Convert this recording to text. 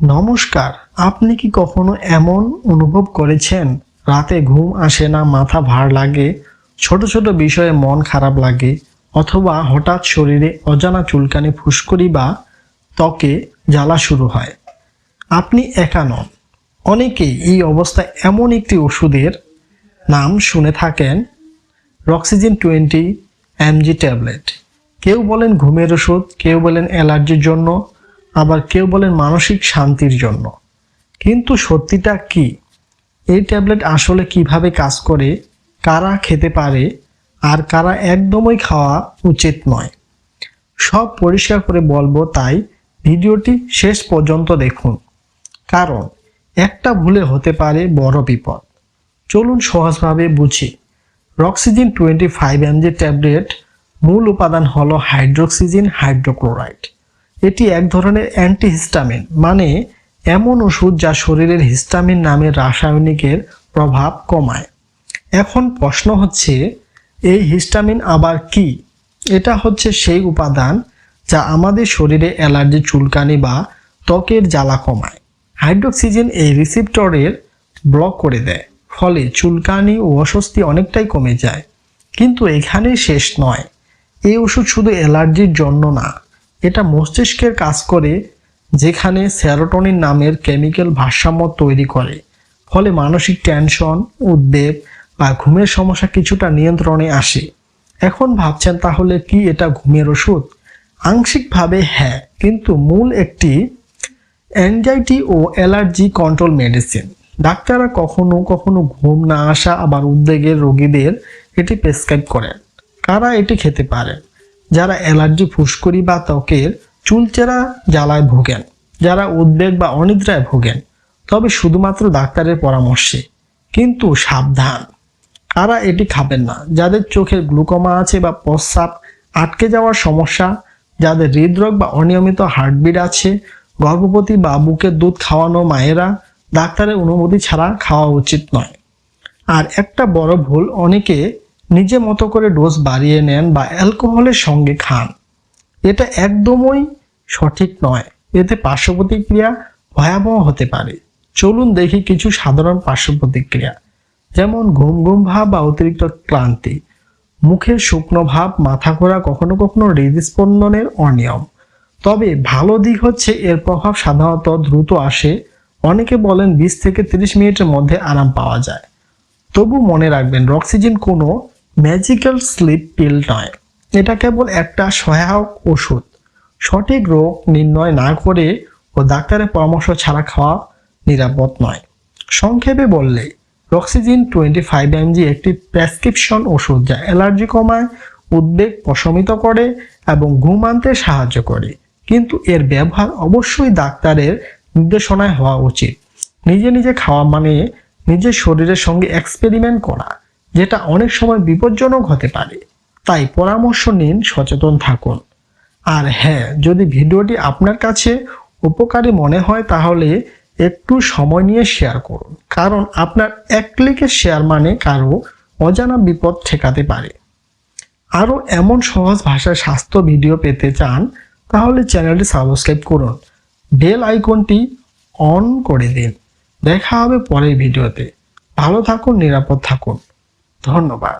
নমস্কার, আপনি কি কখনো এমন অনুভব করেছেন? রাতে ঘুম আসে না, মাথা ভার লাগে, ছোট ছোট বিষয়ে মন খারাপ লাগে, অথবা হঠাৎ শরীরে অজানা চুলকানি, ফুসকুড়ি বা ত্বকে জ্বালা শুরু হয়। আপনি একা নন। অনেকেই এই অবস্থায় এমন একটি ওষুধের নাম শুনে থাকেন, রক্সিজিন টোয়েন্টি এমজি ট্যাবলেট। কেউ বলেন ঘুমের ওষুধ, কেউ বলেন অ্যালার্জির জন্য আবার কেউ বলেন মানসিক শান্তির জন্য। কিন্তু সত্যিটা কি? এই ট্যাবলেট আসলে কীভাবে কাজ করে, কারা খেতে পারে, আর কারা একদমই খাওয়া উচিত নয়। সব পরিষ্কার করে বলব তাই ভিডিওটি শেষ পর্যন্ত দেখুন। কারণ একটা ভুলে হতে পারে বড় বিপদ। চলুন সহজভাবে বুঝি। Roxizine twenty five MG tablet মূল উপাদান হলো হাইড্রোক্সিজিন হাইড্রোক্লোরাইড। এটি এক ধরনের অ্যান্টিহিস্টামিন মানে এমন ওষুধ যা শরীরের হিস্টামিন নামের রাসায়নিকের প্রভাব কমায়। এখন প্রশ্ন হচ্ছে, এই হিস্টামিন আবার কি? এটা হচ্ছে সেই উপাদান যা আমাদের শরীরে অ্যালার্জি চুলকানি বা ত্বকের জ্বালা কমায়। হাইড্রোক্সিজেন এই রিসিপ্টরের ব্লক করে দেয়, ফলে চুলকানি ও অস্বস্তি অনেকটাই কমে যায়। কিন্তু এখানেই শেষ নয়, এই ওষুধ শুধু অ্যালার্জির জন্য না এটা মস্তিষ্কের কাজ করে যেখানে সেরোটোনিন নামের কেমিক্যাল ভারসাম্য তৈরি করে। ফলে মানসিক টেনশন, উদ্বেগ বা ঘুমের সমস্যা কিছুটা নিয়ন্ত্রণে আসে। এখন ভাবছেন তাহলে কি এটা ঘুমের ওষুধ? আংশিকভাবে হ্যাঁ কিন্তু মূল একটি অ্যাংজাইটি ও অ্যালার্জি কন্ট্রোল মেডিসিন। ডাক্তাররা কখনো কখনো ঘুম না আসা আবার উদ্বেগের রোগীদের এটি প্রেসক্রাইব করেন। কারা এটি খেতে পারেন? যারা অ্যালার্জি ফুসকুড়ি বা ত্বকের চুলচেরা জ্বালায় ভোগেন, যারা উদ্বেগ বা অনিদ্রায় ভোগেন, তবে শুধুমাত্র ডাক্তারের পরামর্শে। কিন্তু সাবধান। কারা এটি খাবেন না। যাদের চোখের গ্লুকোমা আছে বা প্রস্রাব আটকে যাওয়ার সমস্যা, যাদের হৃদরোগ বা অনিয়মিত হার্টবিট আছে, গর্ভবতী বা বুকের দুধ খাওয়ানো মায়েরা, ডাক্তারের অনুমতি ছাড়া খাওয়া উচিত নয়। আর একটা বড় ভুল, অনেকে নিজে মতো করে ডোজ বাড়িয়ে নেন বা অ্যালকোহলের সঙ্গে খান। এটা একদমই সঠিক নয়। এতে পার্শ্ব প্রতিক্রিয়া ভয়াবহ হতে পারে। চলুন দেখি কিছু সাধারণ পার্শ্ব প্রতিক্রিয়া যেমন ঘুম ঘুম ভাব বা অতিরিক্ত ক্লান্তি। মুখের শুকনো ভাব, মাথা ঘোরা কখনো কখনো হৃদস্পন্দনের অনিয়ম। তবে ভালো দিক হচ্ছে এর প্রভাব সাধারণত দ্রুত আসে। অনেকে বলেন বিশ থেকে তিরিশ মিনিটের মধ্যে আরাম পাওয়া যায়। তবু মনে রাখবেন, রক্সিজিন কোনো ম্যাজিক্যাল স্লিপ পিল নয় এটা কেবল একটা সহায়ক ওষুধ। সঠিক রোগ নির্ণয় না করে ও ডাক্তারের পরামর্শ ছাড়া খাওয়া নিরাপদ নয়। সংক্ষেপে বললে রক্সিজিন টোয়েন্টি ফাইভ এমজি একটি প্রেসক্রিপশন ওষুধ যা অ্যালার্জি কমায়, উদ্বেগ প্রশমিত করে এবং ঘুম আনতে সাহায্য করে। কিন্তু এর ব্যবহার অবশ্যই ডাক্তারের নির্দেশনায় হওয়া উচিত। নিজে নিজে খাওয়া মানে নিজের শরীরের সঙ্গে এক্সপেরিমেন্ট করা। যেটা অনেক সময় বিপজ্জনক হতে পারে। তাই পরামর্শ নিন, সচেতন থাকুন। আর হ্যাঁ যদি ভিডিওটি আপনার কাছে উপকারী মনে হয়, তাহলে একটু সময় নিয়ে শেয়ার করুন। কারণ আপনার এক ক্লিকের শেয়ার মানে কারও অজানা বিপদ ঠেকাতে পারে। আরও এমন সহজ ভাষায় স্বাস্থ্য ভিডিও পেতে চান, তাহলে চ্যানেলটি সাবস্ক্রাইব করুন। বেল আইকনটি অন করে দিন। দেখা হবে পরের ভিডিওতে। ভালো থাকুন, নিরাপদ থাকুন। ধন্যবাদ।